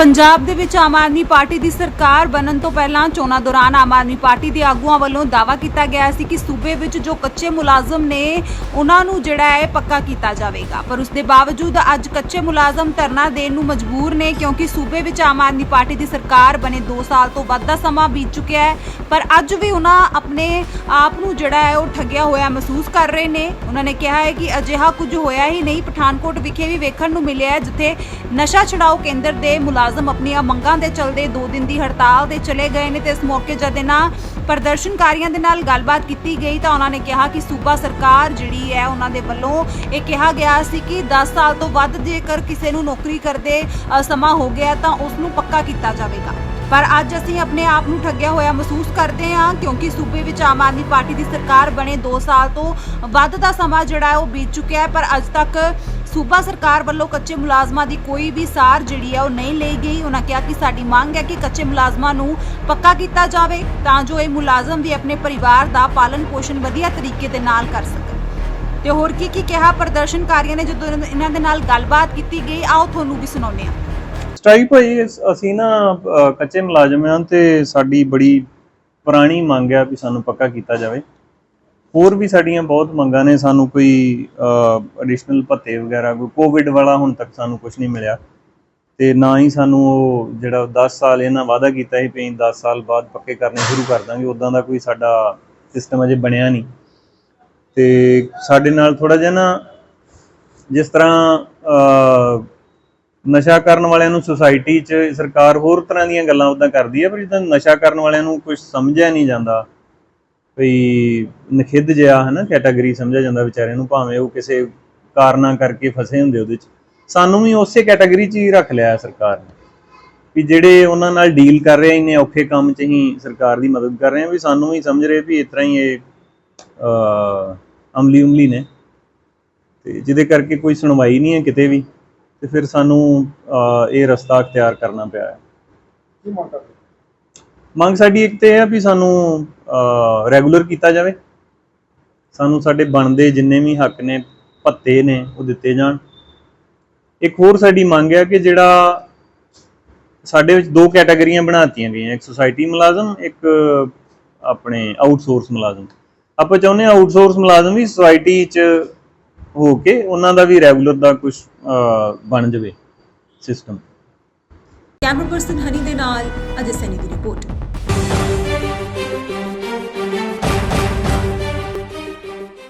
ਪੰਜਾਬ ਦੇ ਵਿੱਚ ਆਮ ਆਦਮੀ ਪਾਰਟੀ ਦੀ ਸਰਕਾਰ ਬਣਨ ਤੋਂ ਪਹਿਲਾਂ ਚੋਣਾਂ ਦੌਰਾਨ ਆਮ ਆਦਮੀ ਪਾਰਟੀ ਦੇ ਆਗੂਆਂ ਵੱਲੋਂ ਦਾਅਵਾ ਕੀਤਾ ਗਿਆ ਸੀ ਕਿ ਸੂਬੇ ਵਿੱਚ ਜੋ ਕੱਚੇ ਮੁਲਾਜ਼ਮ ਨੇ, ਉਹਨਾਂ ਨੂੰ ਜਿਹੜਾ ਹੈ ਪੱਕਾ ਕੀਤਾ ਜਾਵੇਗਾ। ਪਰ ਉਸ ਦੇ ਬਾਵਜੂਦ ਅੱਜ ਕੱਚੇ ਮੁਲਾਜ਼ਮ ਧਰਨਾ ਦੇਣ ਨੂੰ ਮਜਬੂਰ ਨੇ, ਕਿਉਂਕਿ ਸੂਬੇ ਵਿੱਚ ਆਮ ਆਦਮੀ ਪਾਰਟੀ ਦੀ ਸਰਕਾਰ ਬਣੇ 2 ਸਾਲ ਤੋਂ ਵੱਧ ਦਾ ਸਮਾਂ ਬੀਤ ਚੁੱਕਿਆ ਹੈ। ਪਰ ਅੱਜ ਵੀ ਉਹਨਾਂ ਆਪਣੇ ਆਪ ਨੂੰ ਜਿਹੜਾ ਹੈ ਉਹ ਠੱਗਿਆ ਹੋਇਆ ਮਹਿਸੂਸ ਕਰ ਰਹੇ ਨੇ। ਉਹਨਾਂ ਨੇ ਕਿਹਾ ਹੈ ਕਿ ਅਜਿਹਾ ਕੁਝ ਹੋਇਆ ਹੀ ਨਹੀਂ। ਪਠਾਨਕੋਟ ਵਿਖੇ ਵੀ ਵੇਖਣ ਨੂੰ ਮਿਲਿਆ ਹੈ, ਜਿੱਥੇ ਨਸ਼ਾ ਛਡਾਓ ਕੇਂਦਰ ਦੇ ਮੁਲਾਜ਼ਮ ਆਪਣੀਆਂ ਮੰਗਾਂ ਦੇ ਚਲਦੇ 2 ਦਿਨ ਦੀ ਹੜਤਾਲ ਤੇ ਚਲੇ ਗਏ ਨੇ ਤੇ ਇਸ ਮੌਕੇ ਜਦ ਇਹਨਾਂ ਪ੍ਰਦਰਸ਼ਨਕਾਰੀਆਂ ਦੇ ਨਾਲ ਗੱਲਬਾਤ ਕੀਤੀ ਗਈ ਤਾਂ ਉਹਨਾਂ ਨੇ ਕਿਹਾ ਕਿ ਸੂਬਾ ਸਰਕਾਰ ਜਿਹੜੀ ਹੈ ਉਹਨਾਂ ਦੇ ਵੱਲੋਂ ਇਹ ਕਿਹਾ ਗਿਆ ਸੀ ਕਿ 10 ਸਾਲ ਤੋਂ ਵੱਧ ਜੇਕਰ ਕਿਸੇ ਨੂੰ ਨੌਕਰੀ ਕਰਦੇ ਸਮਾਂ ਹੋ ਗਿਆ ਤਾਂ ਉਸ ਨੂੰ ਪੱਕਾ ਕੀਤਾ ਜਾਵੇਗਾ। ਪਰ ਅੱਜ ਅਸੀਂ ਆਪਣੇ ਆਪ ਨੂੰ ਠੱਗਿਆ ਹੋਇਆ ਮਹਿਸੂਸ ਕਰਦੇ ਹਾਂ ਕਿਉਂਕਿ ਸੂਬੇ ਵਿੱਚ ਆਮ ਆਦਮੀ ਪਾਰਟੀ ਦੀ ਸਰਕਾਰ ਬਣੇ 2 ਸਾਲ ਤੋਂ ਵੱਧ ਦਾ ਸਮਾਂ ਜਿਹੜਾ ਹੈ ਉਹ ਬੀਤ ਚੁੱਕਿਆ ਹੈ, ਪਰ ਅੱਜ ਤੱਕ ਸੂਬਾ ਸਰਕਾਰ ਵੱਲੋਂ ਕੱਚੇ ਮੁਲਾਜ਼ਮਾਂ ਦੀ ਕੋਈ ਵੀ ਸਾਰ ਜਿਹੜੀ ਹੈ ਉਹ ਨਹੀਂ ਲਈ ਗਈ। ਉਹਨਾਂ ਕਿਹਾ ਕਿ ਸਾਡੀ ਮੰਗ ਹੈ ਕਿ ਕੱਚੇ ਮੁਲਾਜ਼ਮਾਂ ਨੂੰ ਪੱਕਾ ਕੀਤਾ ਜਾਵੇ ਤਾਂ ਜੋ ਇਹ ਮੁਲਾਜ਼ਮ ਵੀ ਆਪਣੇ ਪਰਿਵਾਰ ਦਾ ਪਾਲਣ ਪੋਸ਼ਣ ਵਧੀਆ ਤਰੀਕੇ ਦੇ ਨਾਲ ਕਰ ਸਕਣ। ਤੇ ਹੋਰ ਕੀ ਕੀ ਕਿਹਾ ਪ੍ਰਦਰਸ਼ਨਕਾਰੀਆਂ ਨੇ ਜਦੋਂ ਇਹਨਾਂ ਦੇ ਨਾਲ ਗੱਲਬਾਤ ਕੀਤੀ ਗਈ, ਆਓ ਤੁਹਾਨੂੰ ਵੀ ਸੁਣਾਉਂਦੇ ਹਾਂ। ਸਟ੍ਰਾਈਕ ਭਾਈ ਅਸੀਂ ਨਾ ਅ, ਕੱਚੇ ਮੁਲਾਜ਼ਮ ਹਾਂ ਤੇ ਸਾਡੀ ਬੜੀ ਪੁਰਾਣੀ ਮੰਗ ਆ ਵੀ ਸਾਨੂੰ ਪੱਕਾ ਕੀਤਾ ਜਾਵੇ। ਹੋਰ ਵੀ ਸਾਡੀਆਂ ਬਹੁਤ ਮੰਗਾਂ ਨੇ ਸਾਨੂੰ ਕੋਈ ਐਡੀਸ਼ਨਲ ਭੱਤੇ ਵਗੈਰਾ ਕੋਈ ਕੋਵਿਡ ਵਾਲਾ ਹੁਣ ਤੱਕ ਸਾਨੂੰ ਕੁਝ ਨਹੀਂ ਮਿਲਿਆ। ਤੇ ਨਾ ਹੀ ਸਾਨੂੰ ਉਹ ਜਿਹੜਾ 10 ਸਾਲ ਇਹਨਾਂ ਵਾਅਦਾ ਕੀਤਾ ਸੀ ਵੀ 10 ਸਾਲ ਬਾਅਦ ਪੱਕੇ ਕਰਨੇ ਸ਼ੁਰੂ ਕਰ ਦਾਂਗੇ ਉਦਾਂ ਦਾ ਕੋਈ ਸਾਡਾ ਸਿਸਟਮ ਅਜੇ ਬਣਿਆ ਨਹੀਂ। ਤੇ ਸਾਡੇ ਨਾਲ ਥੋੜਾ ਜਿਹਾ ਨਾ ਜਿਸ ਤਰ੍ਹਾਂ ਅ, ਨਸ਼ਾ ਕਰਨ ਵਾਲਿਆਂ ਨੂੰ ਸੁਸਾਇਟੀ 'ਚ ਸਰਕਾਰ ਹੋਰ ਤਰ੍ਹਾਂ ਦੀਆਂ ਗੱਲਾਂ ਉਦਾਂ ਕਰਦੀ ਹੈ ਪਰ ਜਿੱਦਾਂ ਨਸ਼ਾ ਕਰਨ ਵਾਲਿਆਂ ਨੂੰ ਕੁਝ ਸਮਝਿਆ ਨਹੀਂ ਜਾਂਦਾ ਵੀ ਨਖਿੱਧ ਜਿਹਾ ਹੈ ਨਾ ਕੈਟਾਗਰੀ ਸਮਝਿਆ ਜਾਂਦਾ ਵਿਚਾਰਿਆਂ ਨੂੰ ਭਾਵੇਂ ਉਹ ਕਿਸੇ ਕਾਰਨਾਂ ਕਰਕੇ ਫਸੇ ਹੁੰਦੇ ਉਹਦੇ 'ਚ। ਸਾਨੂੰ ਵੀ ਉਸੇ ਕੈਟਾਗਰੀ 'ਚ ਹੀ ਰੱਖ ਲਿਆ ਸਰਕਾਰ ਨੇ ਵੀ ਜਿਹੜੇ ਉਹਨਾਂ ਨਾਲ ਡੀਲ ਕਰ ਰਹੇ ਆ, ਇੰਨੇ ਔਖੇ ਕੰਮ 'ਚ ਹੀ ਸਰਕਾਰ ਦੀ ਮਦਦ ਕਰ ਰਹੇ ਆ ਵੀ ਸਾਨੂੰ ਵੀ ਸਮਝ ਰਹੇ ਵੀ ਇਸ ਤਰ੍ਹਾਂ ਹੀ ਇਹ ਅ, ਅਮਲੀ ਉਮਲੀ ਨੇ। ਤੇ ਜਿਹਦੇ ਕਰਕੇ ਕੋਈ ਸੁਣਵਾਈ ਨਹੀਂ ਹੈ ਕਿਤੇ ਵੀ। ਤੇ ਫਿਰ ਸਾਨੂੰ ਇਹ ਰਸਤਾ ਅਖਤਿਆਰ ਕਰਨਾ ਪਿਆ ਹੈ। ਕੀ ਮੰਗ ਕਰਦੇ? ਮੰਗ ਸਾਡੀ ਇੱਕ ਤੇ ਇਹ ਆ ਵੀ ਸਾਨੂੰ ਰੈਗੂਲਰ ਕੀਤਾ ਜਾਵੇ। ਸਾਨੂੰ ਸਾਡੇ ਬਣਦੇ ਜਿੰਨੇ ਵੀ ਹੱਕ ਨੇ ਭੱਤੇ ਨੇ ਉਹ ਦਿੱਤੇ ਜਾਣ। ਇੱਕ ਹੋਰ ਸਾਡੀ ਮੰਗ ਹੈ ਕਿ ਜਿਹੜਾ ਸਾਡੇ ਵਿੱਚ ਦੋ ਕੈਟਾਗਰੀਆਂ ਬਣਾਤੀਆਂ ਗਈਆਂ। ਇੱਕ ਸੁਸਾਇਟੀ ਮੁਲਾਜ਼ਮ ਇੱਕ ਆਪਣੇ ਆਊਟਸੋਰਸ ਮੁਲਾਜ਼ਮ। ਆਪਾਂ ਚਾਹੁੰਦੇ ਹਾਂ ਆਊਟਸੋਰਸ ਮੁਲਾਜ਼ਮ ਵੀ ਸੁਸਾਇਟੀ 'ਚ ਹੋ ਕੇ ਉਹਨਾਂ ਦਾ ਵੀ ਰੈਗੂਲਰ ਦਾ ਕੁਝ ਬਣ ਜਾਵੇ ਸਿਸਟਮ ਕੈਮਰਾ ਪਰਸਨ ਹਨੀ ਦੇ ਨਾਲ ਅਜੇ ਸੈਨੀ ਦੀ ਰਿਪੋਰਟ